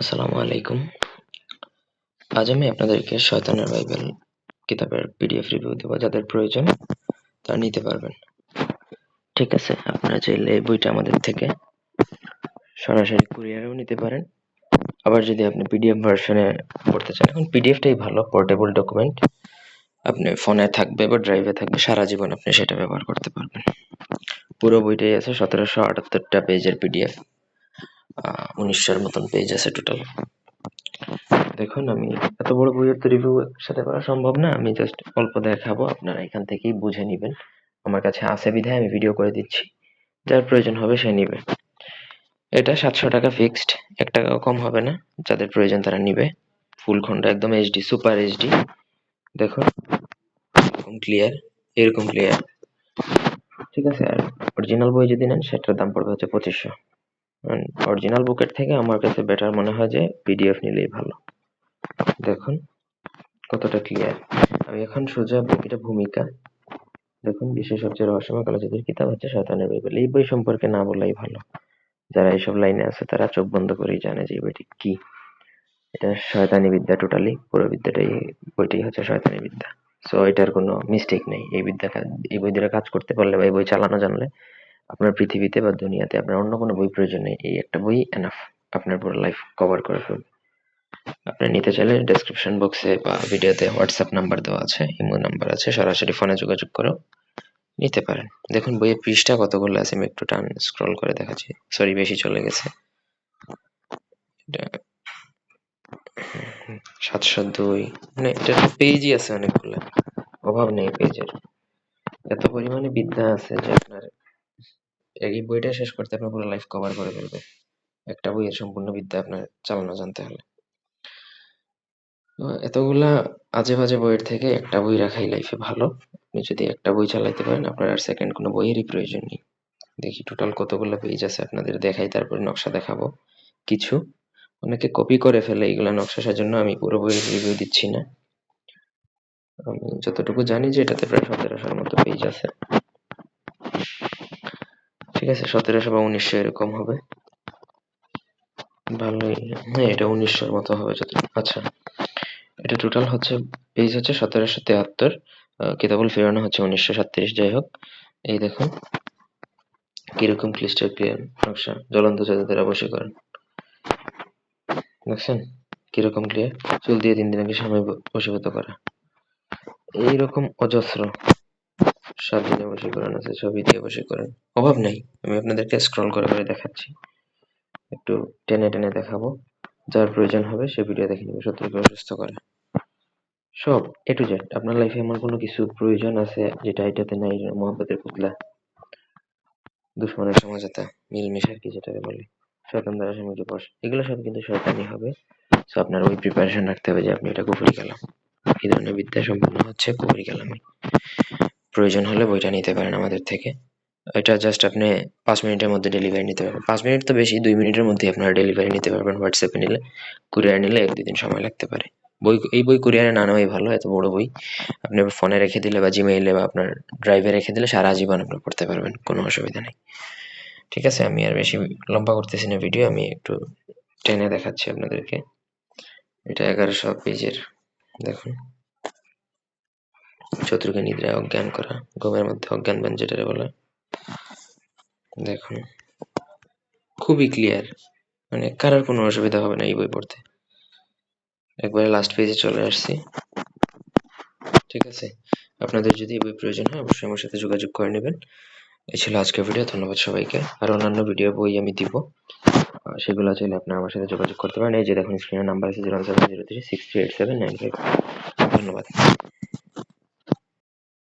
আসসালামু আলাইকুম। আজ আমি আপনাদেরকে শয়তানের বাইবেল কিতাবের পিডিএফ রিভিউ দেবো, যাদের প্রয়োজন তারা নিতে পারবেন। ঠিক আছে, আপনারা চাইলে এই বইটা আমাদের থেকে সরাসরি কুরিয়ারেও নিতে পারেন। আবার যদি আপনি পিডিএফ ভার্সনে পড়তে চান, এখন পিডিএফটাই ভালো পোর্টেবল ডকুমেন্ট আপনি ফোনে থাকবে বা ড্রাইভে থাকবে, সারা জীবন আপনি সেটা ব্যবহার করতে পারবেন। পুরো বইটাই আছে, সতেরোশো আটাত্তরটা পেজের পিডিএফ উনিশশোর মতন পেজ আছে টোটাল দেখুন, আমি এত বড় বইয়ের তো রিভিউ সাথে করা সম্ভব না। আমি জাস্ট অল্প দেখাবো, আপনারা এখান থেকেই বুঝে নেবেন। আমার কাছে আছে বিধায়, আমি ভিডিও করে দিচ্ছি। যার প্রয়োজন হবে সে নিবে। এটা সাতশো টাকা ফিক্সড এক টাকাও কম হবে না। যাদের প্রয়োজন তারা নিবে। ফুল খন্ড একদম এইচডি সুপার এইচডি দেখুন এরকম ক্লিয়ার এরকম ক্লিয়ার ঠিক আছে, আর অরিজিনাল বই যদি নেন, সেটার দাম পড়বে হচ্ছে পঁচিশশো। অরিজিনাল বুকের থেকে আমার কাছে বেটার মনে হয় যে পিডিএফ নিলেই ভালো। দেখুন, কতটা ক্লিয়ার আমি এখন সোজা এটা ভূমিকা। দেখুন, বিশ্বের সবচেয়ে রহস্যময় কালোজাদুর কিতাব হচ্ছে শয়তানের বাইবেল। এই বই সম্পর্কে না বলাই ভালো। যারা এইসব লাইনে আছে, তারা চোখ বন্ধ করেই জানে যে এই বইটি কি। এটা শয়তানি বিদ্যা টোটালি পুরো বিদ্যাটাই বইটি হচ্ছে শয়তানি বিদ্যা। সো এটার কোনো মিস্টেক নেই। এই বিদ্যা এই বই দিয়ে কাজ করতে পারলে বা এই বই চালানো জানলে আপনার পৃথিবীতে বা দুনিয়াতে আপনার অন্য কোনো বই প্রয়োজন নেই। এই একটা বই এনাফ আপনার পুরো লাইফ কভার করে ফেলবে। আপনি নিতে চাইলে ডেসক্রিপশন বক্সে বা ভিডিওতে হোয়াটসঅ্যাপ নাম্বার দেওয়া আছে ইমো নাম্বার আছে, সরাসরি ফোনে যোগাযোগ করেও নিতে পারেন। দেখুন, বইয়ের পৃষ্ঠা কতগুলো আছে, আমি একটু টান স্ক্রল করে দেখাচ্ছি। সরি বেশি চলে গেছে। সাতশো দুই। মানে এটা পেজই আছে অনেকগুলো। অভাব নেই পেজের। এত পরিমাণে বিদ্যা আছে যে আপনার এই বইটা শেষ করতে আপনার পুরো লাইফ কভার করে ফেলবে। একটা বইয়ের সম্পূর্ণ বিদ্যা আপনার চালানো জানতে হলে। এতগুলা আজে বাজে বইয়ের থেকে একটা বই রাখাই লাইফে ভালো। আপনি যদি একটা বই চালাইতে পারেন, আপনার আর সেকেন্ড কোনো বইয়েরই প্রয়োজন নেই। দেখি টোটাল কতগুলো পেজ আছে আপনাদের, দেখাই, তারপরে নকশা দেখাবো। কিছু। অনেকে কপি করে ফেলে এইগুলা নকশা সাজানো আমি পুরো বইয়ের রিভিউ দিচ্ছি না। আমি যতটুকু জানি যে এটাতে প্রায় সতেরোশোর মতো পেজ আছে। ঠিক আছে সতেরোশো বা উনিশশো এরকম হবে ভালোই হ্যাঁ এটা উনিশশোর মতো হবে যত আচ্ছা এটা টোটাল হচ্ছে পেজ হচ্ছে সতেরোশো তেহাত্তর কিতাবুল ফেরানো হচ্ছে উনিশশো সাতত্রিশ যাই হোক এই দেখুন কীরকম ক্লিস্টার ক্লিয়ার নকশা জ্বলন্ত জাদুদের অবশ্যই করেন দেখছেন কীরকম ক্লিয়ার চুল দিয়ে তিন দিন আগে স্বামী বসীভূত করা এইরকম অজস্র সাত দিনে করেন, আছে ছবি দিয়ে করেন। অভাব নেই, আমি আপনাদেরকে স্ক্রল করে করে দেখাচ্ছি। একটু টেনে টেনে দেখাবো, যার প্রয়োজন হবে সে ভিডিও দেখে নেবে শত্রুকে অসুস্থ করে। সব এ টু জেড আপনার লাইফে এমন কোনো কিছু প্রয়োজন আছে যেটা এটাতে নাই মোহাম্মতের পুতলা? দুশ্মনের সমাজতা মিলমিশার কি যেটাকে বলে? শয়তান দ্বারা স্বামীকে বস। এগুলো সব কিন্তু শয়তানি হবে। সো আপনার ওই প্রিপারেশন রাখতে হবে যে আপনি এটা কুফরি কালাম। এই ধরনের বিদ্যা সম্পূর্ণ হচ্ছে কুফরি কালামে। প্রয়োজন হলে বইটা নিতে পারেন আমাদের থেকে। এটা জাস্ট আপনি পাঁচ মিনিটের মধ্যে ডেলিভারি নিতে পারবেন। পাঁচ মিনিট তো বেশি, দুই মিনিটের মধ্যে আপনারা ডেলিভারি নিতে পারবেন। হোয়াটসঅ্যাপে নিলে কুরিয়ার নিলে এক দুদিন সময় লাগতে পারে। বই, এই বই কুরিয়ারে না নেওয়াই ভালো, এত বড় বই। আপনি ফোনে রেখে দিলে বা জিমেইলে বা আপনার ড্রাইভে রেখে দিলে সারা জীবন আপনি পড়তে পারবেন, কোনো অসুবিধা নেই। ঠিক আছে, আমি আর বেশি লম্বা করতেছি না ভিডিও আমি একটু টেনে দেখাচ্ছি আপনাদেরকে। এটা এগারোশো পেজের, দেখুন। শত্রুকে নিদ্রায় অজ্ঞান করা, ঘুমের মধ্যে অজ্ঞান বান যেটা বলে। দেখুন, খুবই ক্লিয়ার মানে কারোর কোনো অসুবিধা হবে না এই বই পড়তে। একবারে লাস্ট পেজে চলে আসছি। ঠিক আছে? আপনাদের যদি এই বই প্রয়োজন হয়, অবশ্যই আমার সাথে যোগাযোগ করে নেবেন। এই ছিল আজকের ভিডিও ধন্যবাদ সবাইকে। আর অন্যান্য ভিডিও বই আমি দিব। সেগুলো চাইলে আপনি আমার সাথে যোগাযোগ করতে পারেন। এই যে দেখুন স্ক্রিনের নাম্বার আছে zero seven zero three six three eight seven nine five ধন্যবাদ।